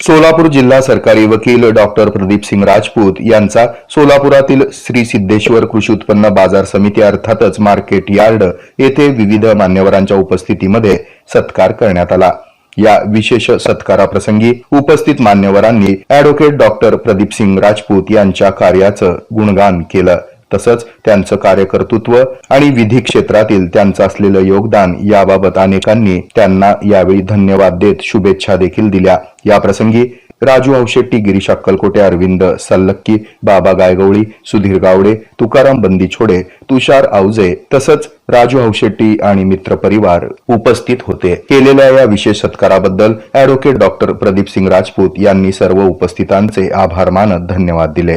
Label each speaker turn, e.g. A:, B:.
A: सोलापूर जिल्हा सरकारी वकील डॉक्टर प्रदीप सिंग राजपूत यांचा सोलापुरातील श्री सिद्धेश्वर कृषी उत्पन्न बाजार समिती अर्थातच मार्केट यार्ड येथे विविध मान्यवरांच्या उपस्थितीमध्ये सत्कार करण्यात आला. या विशेष सत्काराप्रसंगी उपस्थित मान्यवरांनी अॅडव्होकेट डॉक्टर प्रदीप सिंग राजपूत यांच्या कार्याचं गुणगान केलं. तसंच त्यांचं कार्यकर्तृत्व आणि विधी क्षेत्रातील त्यांचं असलेलं योगदान याबाबत अनेकांनी त्यांना यावेळी धन्यवाद देत शुभेच्छा देखील दिल्या. याप्रसंगी राजू औशेट्टी गिरीश अक्कलकोटे अरविंद सल्लक्की बाबा गायगवळी सुधीर गावडे तुकाराम बंदी छोडे तुषार आवजे तसंच राजू औशेट्टी आणि मित्र परिवार उपस्थित होते. केलेल्या या विशेष सत्काराबद्दल अॅडव्होकेट डॉक्टर प्रदीप सिंग राजपूत यांनी सर्व उपस्थितांचे आभार मानत धन्यवाद दिले.